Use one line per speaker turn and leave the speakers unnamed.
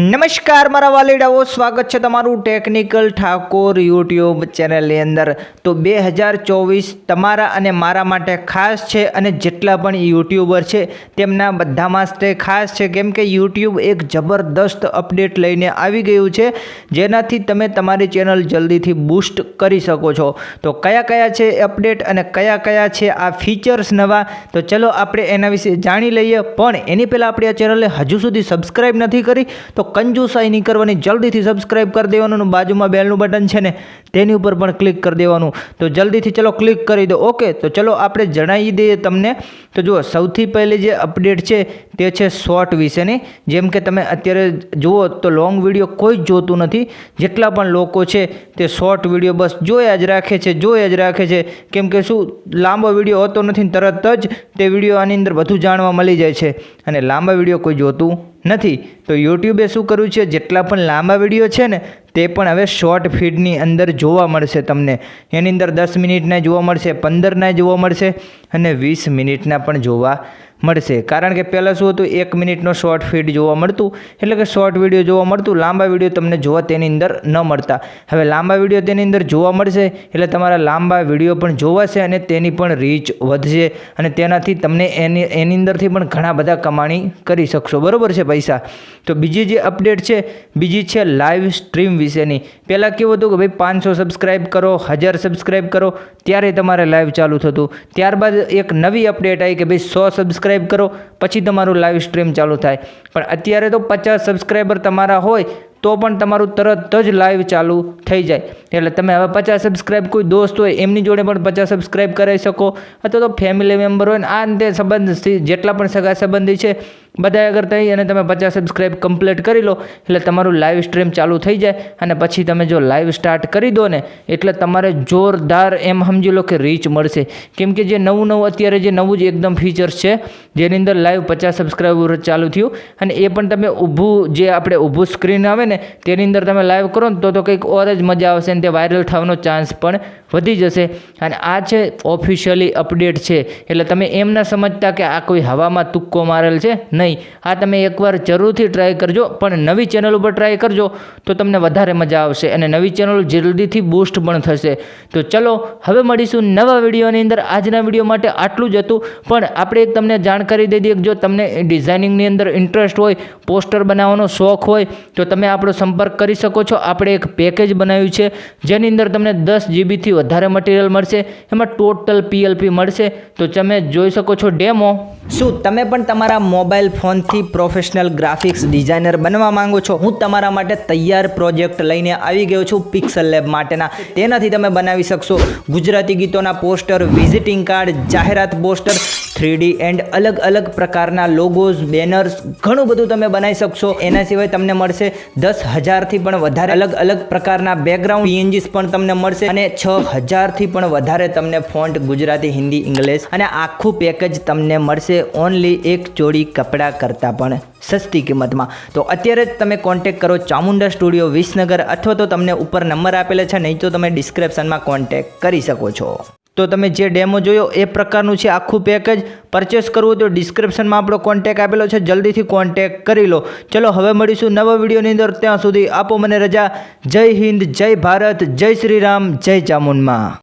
નમસ્કાર, મારા વાલીડાઓ, સ્વાગત છે તમારું ટેકનિકલ ઠાકોર યુટ્યુબ ચેનલની અંદર. તો બે હજાર ચોવીસ તમારા અને મારા માટે ખાસ છે અને જેટલા પણ યુટ્યુબર છે, તેમના બધા માટે ખાસ છે. કેમ કે યુટ્યુબ એક જબરદસ્ત અપડેટ લઈને આવી ગયું છે, જેનાથી તમે તમારી ચેનલ જલ્દીથી બૂસ્ટ કરી શકો છો. તો કયા કયા છે અપડેટ અને કયા કયા છે આ ફીચર્સ નવા? તો ચલો આપણે એના વિશે જાણી લઈએ. પણ એની પહેલાં આપણી આ ચેનલને હજુ સુધી સબસ્ક્રાઈબ નથી કરી, તો કંજુસાઈ નહીં કરવાની જલ્દીથી સબસ્ક્રાઈબ કરી દેવાનું બાજુમાં બેલનું બટન છે ને, તેની ઉપર પણ ક્લિક કરી દેવાનું. તો જલ્દીથી ચલો ક્લિક કરી દો. ઓકે, તો ચલો આપણે જણાવી દઈએ તમને. તો જુઓ, સૌથી પહેલી જે અપડેટ છે તે છે શોર્ટ વિશેની. જેમ કે તમે અત્યારે જુઓ તો લોંગ વીડિયો કોઈ જ જોતું નથી. જેટલા પણ લોકો છે તે શોર્ટ વીડિયો બસ જોયા જ રાખે છે, જોયા જ રાખે છે. કેમ કે શું, લાંબો વીડિયો હોતો નથી તરત જ તે વીડિયો આની અંદર બધું જાણવા મળી જાય છે. અને લાંબા વીડિયો કોઈ જોતું નથી. તો યુટ્યુબે શું કર્યું છે? જેટલા પણ લાંબા વીડિયો છે ને તે પણ હવે શોર્ટ ફીડની અંદર જોવા મળશે તમને. એની અંદર દસ મિનિટના જોવા મળશે, પંદરના જોવા મળશે અને વીસ મિનિટના પણ જોવા મળશે. કારણ કે પહેલાં શું હતું, એક મિનિટનો શોર્ટ ફીડ જોવા મળતું, એટલે કે શોર્ટ વીડિયો જોવા મળતું, લાંબા વીડિયો તમને જોવા તેની અંદર ન મળતા. હવે લાંબા વીડિયો તેની અંદર જોવા મળશે, એટલે તમારા લાંબા વીડિયો પણ જોવાશે અને તેની પણ રીચ વધશે અને તેનાથી તમને એની એની અંદરથી પણ ઘણા બધા કમાણી કરી શકશો. બરાબર છે પૈસા? તો બીજી જે અપડેટ છે, બીજી છે લાઈવ સ્ટ્રીમ વિશેની પહેલાં કેવું હતું કે ભાઈ, પાંચસો સબસ્ક્રાઈબ કરો, હજાર સબસ્ક્રાઈબ કરો, ત્યારે તમારે લાઈવ ચાલુ થતું. ત્યારબાદ એક નવી અપડેટ આવી કે ભાઈ, સો સબસ્ક્રાઈબ કરો, પછી તમારું લાઈવ સ્ટ્રીમ ચાલુ થાય. પણ અત્યારે તો પચાસ સબસ્ક્રાઈબર તમારા હોય, તો પણ તમારું તરત જ લાઈવ ચાલુ થઈ જાય. એટલે તમે હવે પચાસ સબસ્ક્રાઈબ કોઈ દોસ્ત હોય, એમની જોડે પણ પચાસ સબસ્ક્રાઈબ કરાવી શકો. અથવા તો ફેમિલી મેમ્બર હોય ને, આ અંતે સંબંધ જેટલા પણ સગા સંબંધી છે બધા અગર થઈ અને તમે પચાસ સબસ્ક્રાઈબ કમ્પ્લીટ કરી લો, એટલે તમારું લાઈવ સ્ટ્રીમ ચાલુ થઈ જાય અને પછી તમે જો લાઈવ સ્ટાર્ટ કરી દો ને, એટલે તમારે જોરદાર એમ સમજી લો કે રીચ મળશે. કેમ કે જે નવું નવું, અત્યારે જે નવું જ એકદમ ફીચર્સ છે, જેની અંદર લાઈવ પચાસ સબસ્ક્રાઈબર ચાલુ થયું, અને એ પણ તમે ઊભું, જે આપણે ઊભું સ્ક્રીન આવે ને, તેની અંદર તમે લાઈવ કરો ને, તો તો કંઈક ઓર જ મજા આવશે અને તે વાયરલ થવાનો ચાન્સ પણ વધી જશે. અને આ છે ઓફિશિયલી અપડેટ છે, એટલે તમે એમ ના સમજતા કે આ કોઈ હવામાં તુક્કો મારેલ છે? નહીં. આ તમે એકવાર જરૂરથી ટ્રાય કરજો, પણ નવી ચેનલ ઉપર ટ્રાય કરજો, તો તમને વધારે મજા આવશે અને નવી ચેનલ જલ્દીથી બૂસ્ટ પણ થશે. તો ચલો, હવે મળીશું નવા વિડીયોની અંદર. આજના વીડિયો માટે આટલું જ હતું. પણ આપણે એક તમને જાણકારી દઈ દઈએ જો તમને ડિઝાઇનિંગની અંદર ઇન્ટરેસ્ટ હોય પોસ્ટર બનાવવાનો શોખ હોય, તો તમે આપણો સંપર્ક કરી શકો છો. આપણે એક પેકેજ બનાવ્યું છે, જેની અંદર તમને દસ જીબીથી વધારે મટીરિયલ મળશે. એમાં ટોટલ પીએલપી મળશે. તો તમે જોઈ શકો છો ડેમો. શું તમે પણ તમારા મોબાઈલ ફોનથી પ્રોફેશનલ ગ્રાફિક્સ ડિઝાઇનર બનવા માંગો છો? હું તમારા માટે તૈયાર પ્રોજેક્ટ લઈને આવી ગયો છું પિક્સલ લેબ માટેના. તેનાથી તમે બનાવી શકશો ગુજરાતી ગીતોના પોસ્ટર વિઝિટિંગ કાર્ડ જાહેરાત પોસ્ટર થ્રીડી એન્ડ અલગ અલગ પ્રકારના લોગોઝ બેનર્સ ઘણું બધું તમે બનાવી શકશો. એના સિવાય તમને મળશે દસ હજારથી પણ વધારે અલગ અલગ પ્રકારના બેકગ્રાઉન્ડ પીએનજીસ પણ તમને મળશે અને છ હજારથી પણ વધારે તમને ફોન્ટ ગુજરાતી, હિન્દી, ઇંગ્લિશ અને આખું પેકેજ તમને મળશે ઓનલી એક જોડી કપડાં કરતાં પણ સસ્તી કિંમતમાં. તો અત્યારે જ તમે કોન્ટેક કરો ચામુંડા સ્ટુડિયો વિસનગર અથવા તો તમને ઉપર નંબર આપેલા છે, નહીં તો તમે ડિસ્ક્રિપ્શનમાં કોન્ટેક કરી શકો છો. તો તમે જે ડેમો જોયો એ પ્રકારનું છે આખું પેકેજ પરચેસ કરવું તો ડિસ્ક્રિપ્શનમાં આપણો કોન્ટેક આપેલો છે. જલ્દીથી કોન્ટેક કરી લો. ચલો, હવે મળીશું નવા વિડીયોની અંદર. ત્યાં સુધી આપો મને રજા. જય હિન્દ, જય ભારત, જય શ્રી રામ, જય ચામુંડમાં.